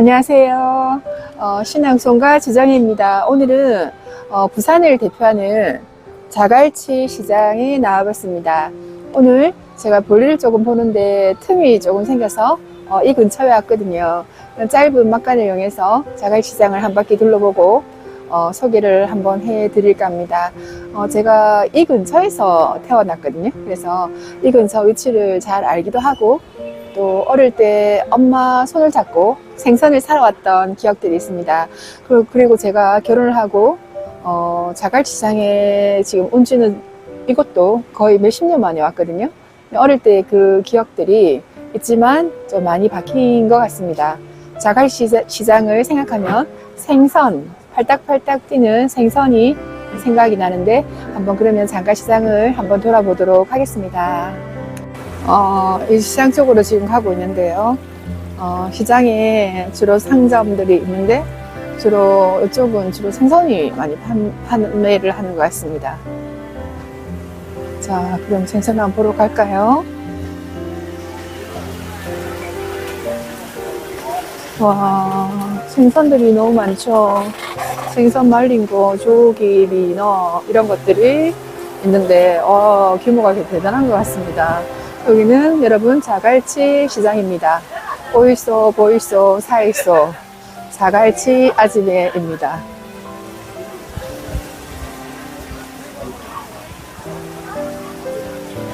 안녕하세요. 어, 신앙송가 주정희입니다. 오늘은 어, 부산을 대표하는 자갈치 시장에 나와봤습니다. 오늘 제가 볼일을 조금 보는데 틈이 조금 생겨서 어, 이 근처에 왔거든요. 짧은 막간을 이용해서 자갈치 시장을 한 바퀴 둘러보고 어, 소개를 한번 해드릴까 합니다. 어, 제가 이 근처에서 태어났거든요. 그래서 이 근처 위치를 잘 알기도 하고 또 어릴 때 엄마 손을 잡고 생선을 사러 왔던 기억들이 있습니다. 그리고, 그리고 제가 결혼을 하고 어, 자갈치장에 지금 온 지는 이것도 거의 몇십 년 만에 왔거든요. 어릴 때 그 기억들이 있지만 좀 많이 바뀐 것 같습니다. 자갈시장을 생각하면 생선, 팔딱팔딱 뛰는 생선이 생각이 나는데 한번 그러면 자갈시장을 한번 돌아보도록 하겠습니다. 어, 이 시장 쪽으로 지금 가고 있는데요. 어, 시장에 주로 상점들이 있는데 주로 이쪽은 주로 생선이 많이 판, 판매를 하는 것 같습니다. 자, 그럼 생선 한번 보러 갈까요? 와, 생선들이 너무 많죠. 생선 말린 거, 조기, 민어, 이런 것들이 있는데, 어, 규모가 대단한 것 같습니다. 여기는 여러분 자갈치 시장입니다. 보이소, 보이소, 사이소. 자갈치 아지매입니다.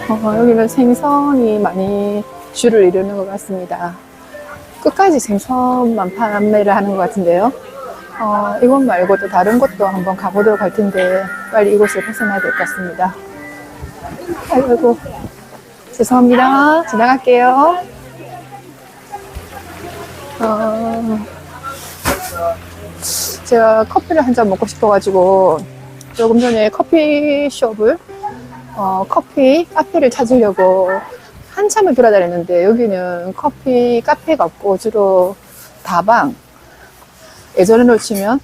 어, 여기는 생선이 많이 줄을 이루는 것 같습니다. 끝까지 생선만 판매를 하는 것 같은데요. 어, 이곳 말고도 다른 곳도 한번 가보도록 할 텐데 빨리 이곳을 벗어나야 될 것 같습니다. 아이고, 죄송합니다. 지나갈게요. 어, 제가 커피를 한 잔 먹고 싶어가지고 조금 전에 커피숍을 어, 커피 카페를 찾으려고 한참을 돌아다녔는데 여기는 커피 카페가 없고 주로 다방. 예전에 치면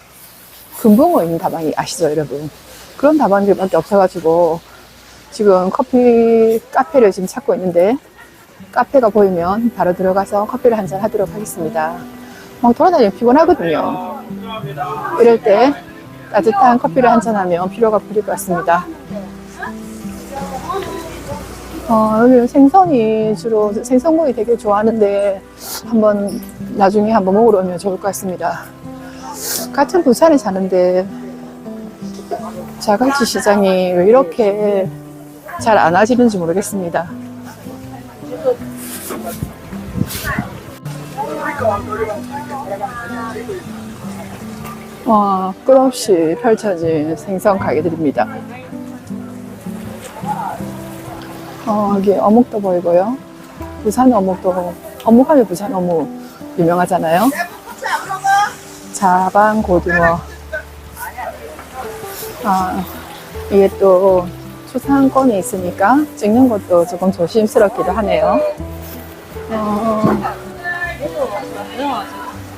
금붕어 있는 다방이 아시죠 여러분? 그런 다방들밖에 없어가지고 지금 커피 카페를 지금 찾고 있는데 카페가 보이면 바로 들어가서 커피를 한 잔 하도록 하겠습니다 막 돌아다니면 피곤하거든요 이럴 때 따뜻한 커피를 한 잔 하면 피로가 풀릴 것 같습니다 어, 여기 생선이 주로 생선구이 되게 좋아하는데 한번 나중에 한번 먹으러 오면 좋을 것 같습니다. 같은 부산에 사는데 자갈치 시장이 왜 이렇게 잘 안 와지는지 모르겠습니다. 와, 끝없이 펼쳐진 생선 가게들입니다. 어, 여기 어묵도 보이고요. 부산 어묵도, 어묵하면 부산 어묵 유명하잖아요. 자방 고등어. 아, 이게 또 수상권이 있으니까 찍는 것도 조금 조심스럽기도 하네요. 어,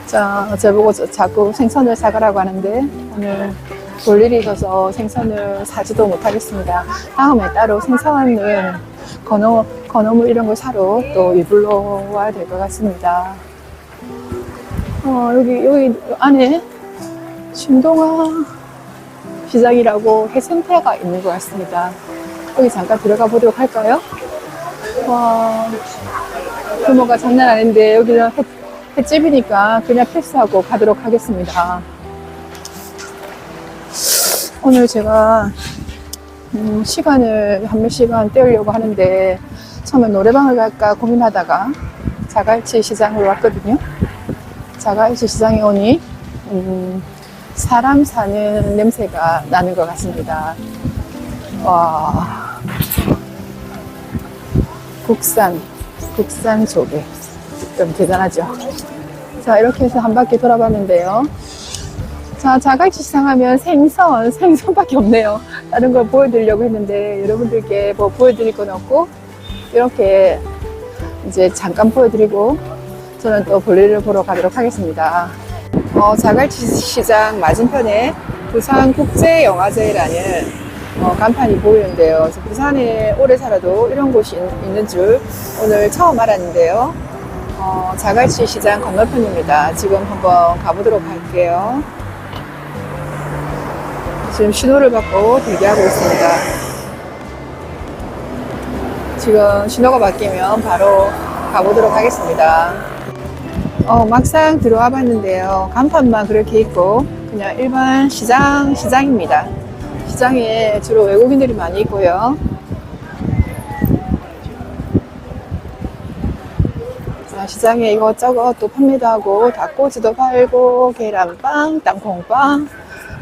자, 저보고 저- 자꾸 생선을 사가라고 하는데 오늘 볼 일이 있어서 생선을 사지도 못하겠습니다. 다음에 따로 생선을 건어, 건어물 이런 걸 사러 또 이불로 와야 될 것 같습니다. 어, 여기, 여기 안에 신동아 시장이라고 해센터가 있는 것 같습니다. 여기 잠깐 들어가 보도록 할까요? 와, 규모가 장난 아닌데 여기는 횟, 횟집이니까 그냥 패스하고 가도록 하겠습니다. 오늘 제가 음, 시간을 한 몇 시간 때우려고 하는데 처음에 노래방을 갈까 고민하다가 자갈치 시장으로 왔거든요. 자갈치 시장에 오니 음, 사람 사는 냄새가 나는 것 같습니다. 와 국산 국산 조개 좀 대단하죠. 자 이렇게 해서 한 바퀴 돌아봤는데요. 자, 자갈치 시장 하면 생선, 생선밖에 없네요. 다른 걸 보여드리려고 했는데, 여러분들께 뭐 보여드릴 건 없고, 이렇게 이제 잠깐 보여드리고, 저는 또 볼일을 보러 가도록 하겠습니다. 어, 자갈치 시장 맞은편에 부산국제영화제라는 어, 간판이 보이는데요. 부산에 오래 살아도 이런 곳이 있- 있는 줄 오늘 처음 알았는데요. 어, 자갈치 시장 건너편입니다. 지금 한번 가보도록 할게요. 지금 신호를 받고 대기하고 있습니다. 지금 신호가 바뀌면 바로 가보도록 하겠습니다. 어, 막상 들어와 봤는데요. 간판만 그렇게 있고, 그냥 일반 시장, 시장입니다. 시장에 주로 외국인들이 많이 있고요. 자, 시장에 이것저것 또 판매도 하고, 닭꼬치도 팔고, 계란빵, 땅콩빵,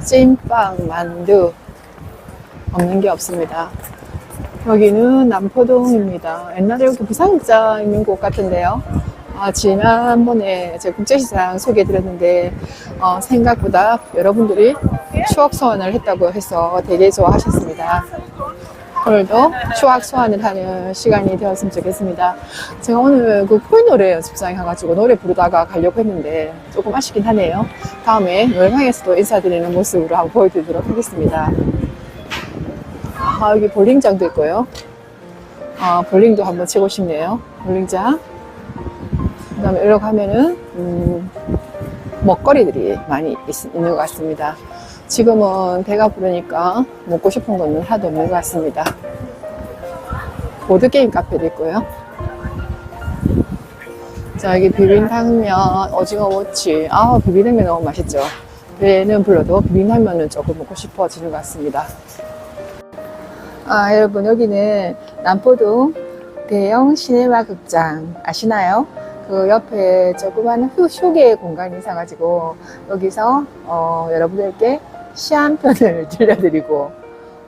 찐빵, 만두. 없는 게 없습니다. 여기는 남포동입니다. 옛날에 여기 부산극장 있는 곳 같은데요. 아, 지난번에 제 국제시장 소개해 드렸는데, 어, 생각보다 여러분들이 추억 소환을 했다고 해서 되게 좋아하셨습니다. 오늘도 추억 소환을 하는 시간이 되었으면 좋겠습니다. 제가 오늘 그 코인 노래 연습장에 가가지고 노래 부르다가 가려고 했는데 조금 아쉽긴 하네요. 다음에 노래방에서도 인사드리는 모습으로 한번 보여드리도록 하겠습니다. 아, 여기 볼링장도 있고요. 아, 볼링도 한번 치고 싶네요. 볼링장. 그 다음에 이렇게 가면은, 음, 먹거리들이 많이 있, 있는 것 같습니다. 지금은 배가 부르니까 먹고 싶은 거는 하나도 없는 것 같습니다. 보드게임 카페도 있고요. 자, 여기 비빔탕면, 오징어 모치. 아, 비빔냉면 너무 맛있죠. 배는 불러도 비빔탕면은 조금 먹고 싶어지는 것 같습니다. 아, 여러분, 여기는 남포동 대형 시네마 극장 아시나요? 그 옆에 조그만 휴- 휴게 공간이 있어가지고 여기서 어, 여러분들께 시 한 편을 들려드리고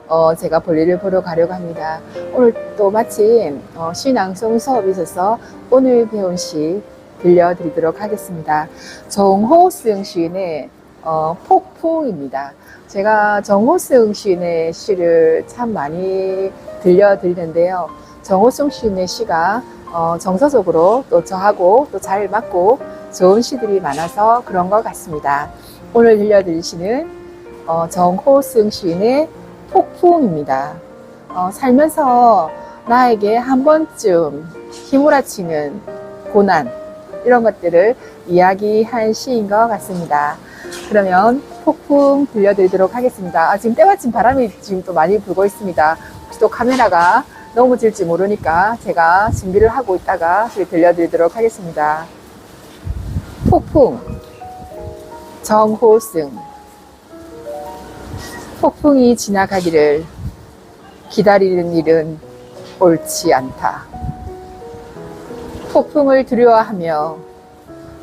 어, 제가 볼일을 보러 가려고 합니다. 오늘 또 마침 어, 시낭송 수업이 있어서 오늘 배운 시 들려드리도록 하겠습니다. 정호승 시인의 어, 폭풍입니다. 제가 정호승 시인의 시를 참 많이 들려드리는데요. 정호승 시인의 시가 어, 정서적으로 또 저하고 또 잘 맞고 좋은 시들이 많아서 그런 것 같습니다. 오늘 들려드릴 시는 어, 정호승 시인의 폭풍입니다. 어, 살면서 나에게 한 번쯤 휘몰아치는 고난 이런 것들을 이야기한 시인 것 같습니다. 그러면 폭풍 들려드리도록 하겠습니다. 아, 지금 때마침 바람이 지금 또 많이 불고 있습니다. 혹시 또 카메라가 넘어질지 모르니까 제가 준비를 하고 있다가 소리 들려드리도록 하겠습니다. 폭풍 정호승 폭풍이 지나가기를 기다리는 일은 옳지 않다. 폭풍을 두려워하며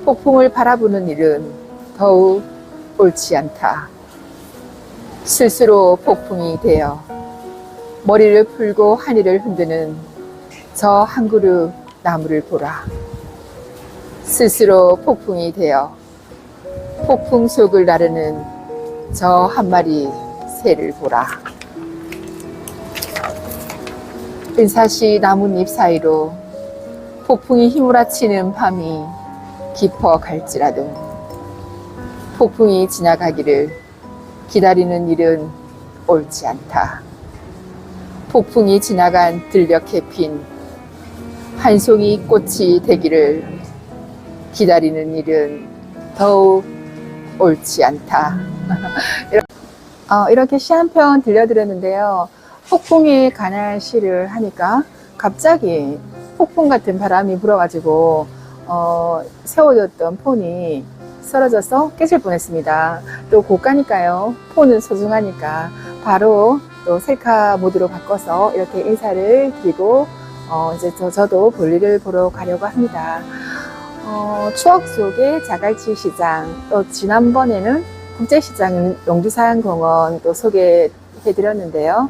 폭풍을 바라보는 일은 더욱 옳지 않다. 스스로 폭풍이 되어 머리를 풀고 하늘을 흔드는 저 한 그루 나무를 보라. 스스로 폭풍이 되어 폭풍 속을 나르는 저 한 마리 새를 보라. 은사시 나뭇잎 사이로 폭풍이 휘몰아치는 밤이 깊어 갈지라도 폭풍이 지나가기를 기다리는 일은 옳지 않다. 폭풍이 지나간 들녘에 핀 한 송이 꽃이 되기를 기다리는 일은 더욱 옳지 않다. 어, 이렇게 시 한 편 들려드렸는데요. 폭풍에 관한 시를 하니까 갑자기 폭풍 같은 바람이 불어가지고 어, 세워뒀던 폰이 쓰러져서 깨질 뻔했습니다. 또 고가니까요. 폰은 소중하니까 바로 또 셀카 모드로 바꿔서 이렇게 인사를 드리고 어, 이제 저, 저도 볼일을 보러 가려고 합니다. 어, 추억 속의 자갈치 시장 또 지난번에는 국제시장 용두산공원 또 소개해 드렸는데요.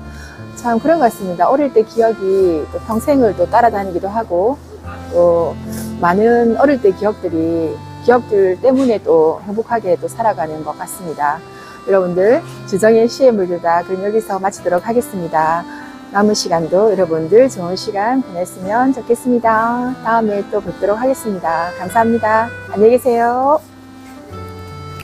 참 그런 것 같습니다. 어릴 때 기억이 또 평생을 또 따라다니기도 하고 또 많은 어릴 때 기억들이 기억들 때문에 또 행복하게 또 살아가는 것 같습니다. 여러분들 주정의 시에 물들다 그럼 여기서 마치도록 하겠습니다. 남은 시간도 여러분들 좋은 시간 보냈으면 좋겠습니다. 다음에 또 뵙도록 하겠습니다. 감사합니다. 안녕히 계세요.